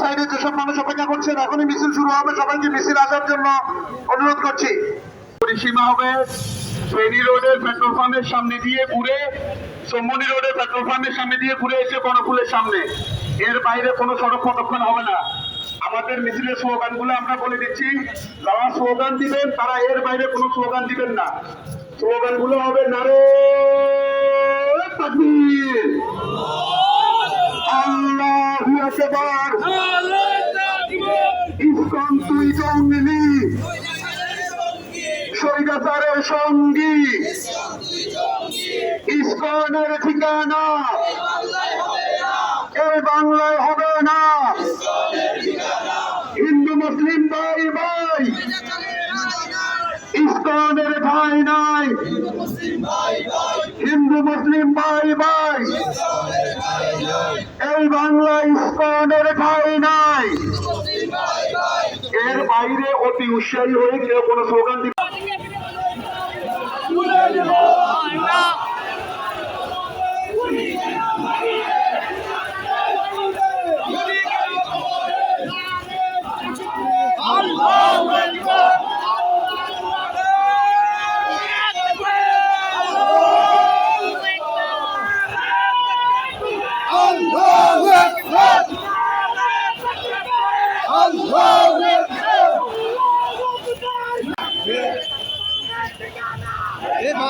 সাইডে যেসব মানুষ অপেক্ষা করছেন, এখনই মিছিল শুরু হবে। সবাইকে মিছিল আসার জন্য অনুরোধ করছি। পরিসীমা হবে ফেরি রোডের পেট্রোল পাম্পের সামনে দিয়ে ঘুরে, সোমনি রোডের পেট্রোল পাম্পের সামনে দিয়ে ঘুরে এসে কর্ণফুলের সামনে। এর বাইরে কোনো সড়ক প্রদক্ষণ হবে না। আমাদের মিছিলের স্লোগানগুলো আমরা বলে দিচ্ছি, যারা স্লোগান দিবেন, তারা এর বাইরে কোনো স্লোগান দিবেন না। স্লোগানগুলো হবে নারে তাকবীর আল্লাহু আকবার। ইসকন তুই জঙ্গলি স্বৈরাচারের সঙ্গী। ইসকনের ঠিকানা। এই বাংলায় হবে না। হিন্দু, মুসলিম, ভাই ভাই। ইসকনের ভাই নাই। হিন্দু, মুসলিম, ভাই ভাই নাই। এর বাইরে অতি উৎসাহী হয়ে কেউ কোনো স্লোগান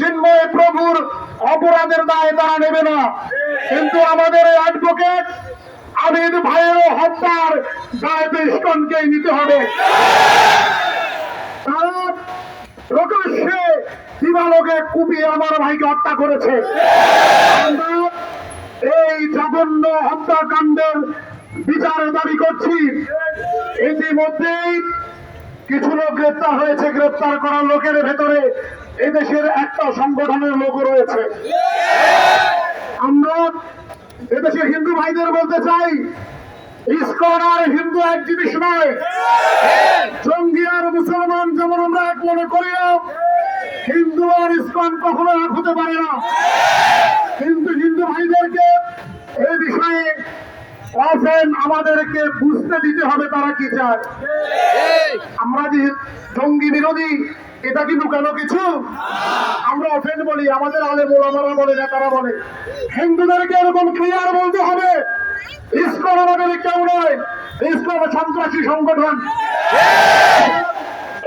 চিন্ময় প্রভুর অপরাধের দায় তারা নেবে না। কিন্তু আমাদের এই অ্যাডভোকেট আবিদ ভাইয়েরও হত্যার দায় তো ইস্কনকেই নিতে হবে। তারা প্রকাশ্যে দিবালোকে কুপিয়ে আমার ভাইকে হত্যা করেছে। আমরা এই জঘন্য হত্যাকাণ্ডের বিচার দাবি করছি। ইতিমধ্যেই কিছু লোক গ্রেপ্তার হয়েছে, গ্রেপ্তার করা লোকের ভেতরে এদেশের একটা সংগঠনের লোক রয়েছে। আমরা এদেশের হিন্দু ভাইদের বলতে চাই, ইস্কন আর হিন্দু এক জিনিস নয়। জঙ্গি আর মুসলমান যেমন আমরা এক মনে করি না, হিন্দু আর ইস্কন কখনো এক হতে পারে না। কিন্তু হিন্দু ভাইদেরকে এই বিষয়ে অফেন আমাদেরকে বুঝতে দিতে হবে তারা কি চায়। আমরা যে জঙ্গি বিরোধী এটা কি লুকানো কিছু? আমরা অফেন বলি আমাদের আলে মোলামারা বলে নেতারা বলে। হিন্দুদেরকে এরকম ক্লিয়ার বলতে হবে। ইসকন আমাদের কেউ নয়। ইসকন সন্ত্রাসী সংগঠন।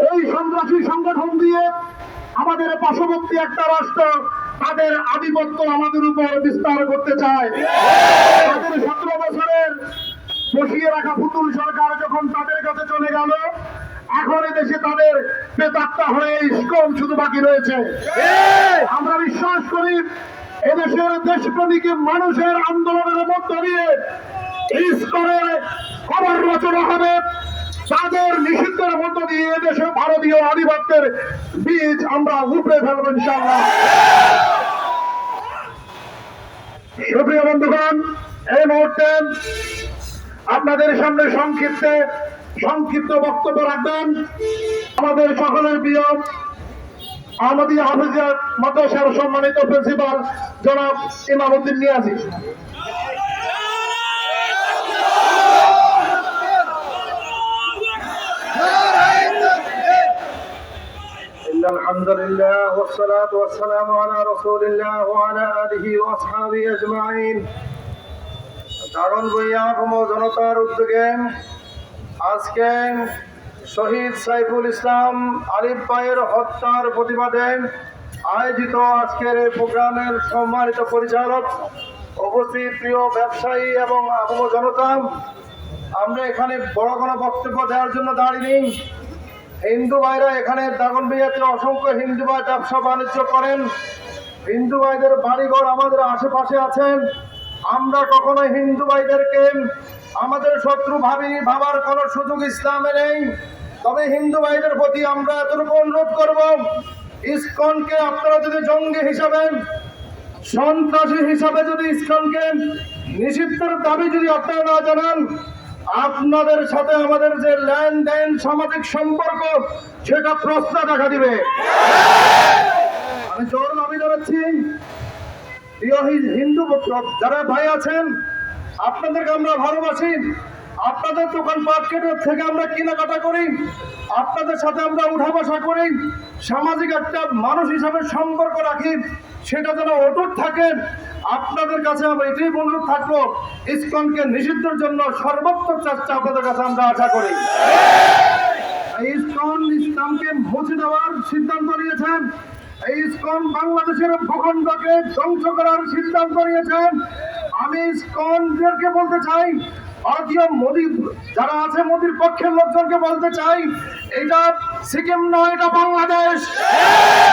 এই সন্ত্রাসী সংগঠন দিয়ে আমাদের পার্শ্ববর্তী একটা রাষ্ট্র, তাদের আধিপত্য আমাদের উপর বিস্তার করতে চায়। তাদের সতেরো বছরের বসিয়ে রাখা পুতুল সরকার যখন তাদের কাছে চলে গেল, এখন দেশে তাদের পেতাত্তা হয়ে ইস্কন শুধু বাকি রয়েছে। আমরা বিশ্বাস করি, এদেশের দেশপ্রেমিক মানুষের আন্দোলনের মধ্য দিয়ে ইস্কনের খবর রচনা হবে। তাদের নিষিদ্ধের দিয়ে আধিপত্যের বীজ আমরা উপড়ে ফেলব ইনশাল্লাহ সুপ্রিয় বন্ধুগণ, এই মুহূর্তে আপনাদের সামনে সংক্ষিপ্তে সংক্ষিপ্ত বক্তব্য রাখবেন। আমাদের সকলের প্রিয় আহমদী হাফিজিয়া মাদ্রাসার সম্মানিত প্রিন্সিপাল জনাব ইমামুদ্দিন নিয়াজি। إن الحمد لله والصلاة والسلام على رسول الله وعلى آله وأصحابه أجمعين দারুণ বইয়া ভ্রম জনতার উদ্যোগে আজকে শহীদ সাইফুল ইসলাম আলিফ ভাইয়ের হত্যার প্রতিবাদে আয়োজিত আজকের এই প্রোগ্রামের সম্মানিত পরিচালক উপস্থিত প্রিয় ব্যবসায়ী এবং আবম জনতা আমরা এখানে বড় কোনো বক্তব্য দেওয়ার জন্য দাঁড়িয়ে হিন্দু ভাইরা এখানে দাগন দাগনবিয়াতে অসংখ্য হিন্দু ভাই ব্যবসা বাণিজ্য করেন। হিন্দু ভাইদের বাড়িঘর আমাদের আশেপাশে আছেন। আমরা কখনো হিন্দু ভাইদেরকে আমাদের শত্রু ভাবি, ভাবার কোন সুযোগ ইসলামে নেই। তবে হিন্দু ভাইদের প্রতি আমরা এতটুকু অনুরোধ করব, ইসকনকে আপনারা যদি জঙ্গি হিসাবে, সন্ত্রাসী হিসাবে যদি ইসলামকে নিষিদ্ধের দাবি যদি আপনারা না জানান আপনাদের সাথে আমাদের যে লেনদেন সামাজিক সম্পর্ক, সেটা প্রশ্ন দেখা দিবে। আমি জোর দাবি জানাচ্ছি হিন্দু যারা ভাই আছেন, আপনাদেরকে আমরা ভালোবাসি। আপনাদের দোকান মার্কেটের থেকে আমরা কেনাকাটা করি, আপনাদের সাথে আমরা উঠা বসা করি, সামাজিক একটা মানুষ হিসাবে সম্পর্ক রাখি, সেটা যেন অটুট থাকে। আপনাদের কাছে আমরা এটাই অনুরোধ থাকব, ইসকনকে নিষিদ্ধের জন্য সর্বোত্তম চেষ্টা আপনাদের কাছে আমরা আশা করি। ইসকন ইসলামকে মুছে দেওয়ার সিদ্ধান্ত নিয়েছেন ইসকন বাংলাদেশের ভূখণ্ডকে ধ্বংস করার সিদ্ধান্ত নিয়েছেন। আমি ইসকনদেরকে বলতে চাই, ভারতীয় মোদী, যারা আছে মোদীর পক্ষের লোকজনকে বলতে চাই, এটা সিকিম নয়, এটা বাংলাদেশ।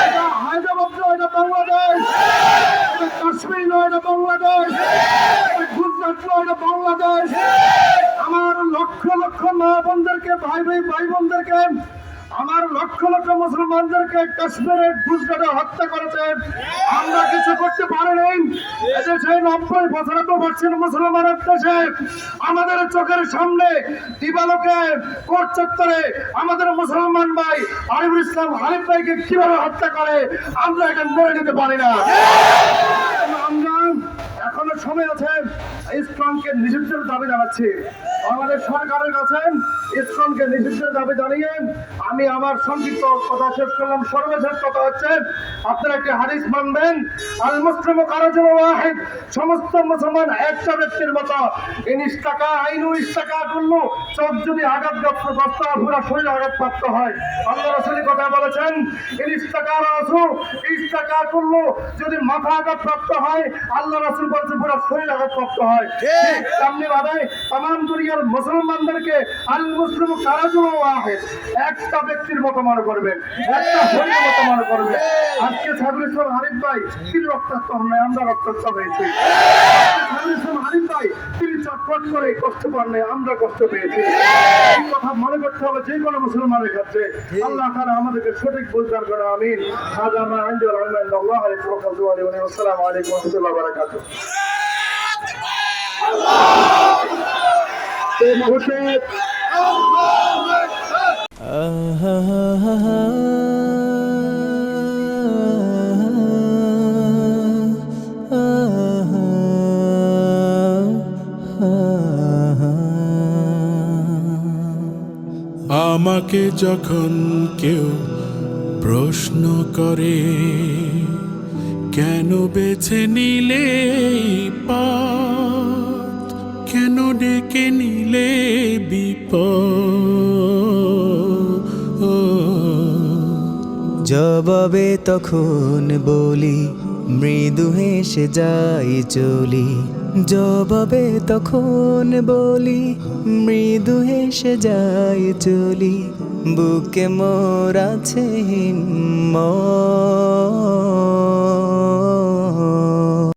এটা হায়দ্রাবাদ নয়, এটা বাংলাদেশ। এটা কাশ্মীর নয়, এটা বাংলাদেশ। এটা গুজরাট নয়, এটা বাংলাদেশ। আমার লক্ষ লক্ষ মা বোনদেরকে, ভাই ভাই ভাই বোনদেরকে আমার লক্ষ লক্ষ মুসলমানদেরকে কাশ্মীরে গুজরাটে হত্যা করেছে আমরা কিছু করতে পারিনি এদেশে নব্বই পঁচানব্বই পার্সেন্ট মুসলমানের দেশে আমাদের চোখের সামনে দিবালোকে কোর্ট চত্বরে আমাদের মুসলমান ভাই আরিফুল ইসলাম হারিফ ভাইকে কীভাবে হত্যা করে, আমরা এটা মেনে নিতে পারি না। আমরা এখনও সময় আছে, ইসলামকে নিষিদ্ধের দাবি জানাচ্ছি। আমাদের সরকারের কাছে ইসলামকে নিষিদ্ধের দাবি জানিয়ে আমি আমার সংক্ষিপ্ত কথা শেষ করলাম। সর্বশেষ কথা হচ্ছে আপনারা একটি হাদিস মানবেন আল মুসলিম কারজন ওয়াহিদ সমস্ত মুসলমান একটা ব্যক্তির মতো। ইনিশ টাকা আইনু ইস্তাকা করল চোখ যদি গ্রস্ত হয়, পুরো শরীর আঘাতপ্রাপ্ত হয়। আল্লাহ রসুলের কথা বলেছেন ইনিশ টাকা রাসু ইস্তাকা করল যদি মাথা আঘাত প্রাপ্ত হয় আল্লাহ রসুল বলছে পুরো শরীর আঘাত প্রাপ্ত হয় তেমনি ভাবে তাম দুনিয়ার মুসলমানদেরকে আল মুসলিম একটা ব্যক্তির মতো মনে করবেন। একটা শরীরের মতো মনে করবেন। আজকে ইসলাম হারিফ ভাই, তিনি রক্তাক্ত হন আমরা রক্তাক্ত হয়েছি। চটপট করে কষ্ট আমরা কষ্ট পেয়েছি। এই কথা মনে করতে হবে যে মুসলমানের ক্ষেত্রে আল্লাহ আমাদেরকে সঠিক বুঝদার করে, আমিন। আলাইকুম আমাকে যখন কেউ প্রশ্ন করে কেন বেছে নিলে পথ কেন ডেকে নিলে বিপদ? জবাবে তখন বলি, মৃদু হেসে যাই চলি। জবাবে তখন বলি, মৃদু হেসে যাই চলি। বুকে মোর আছে হিম্মত।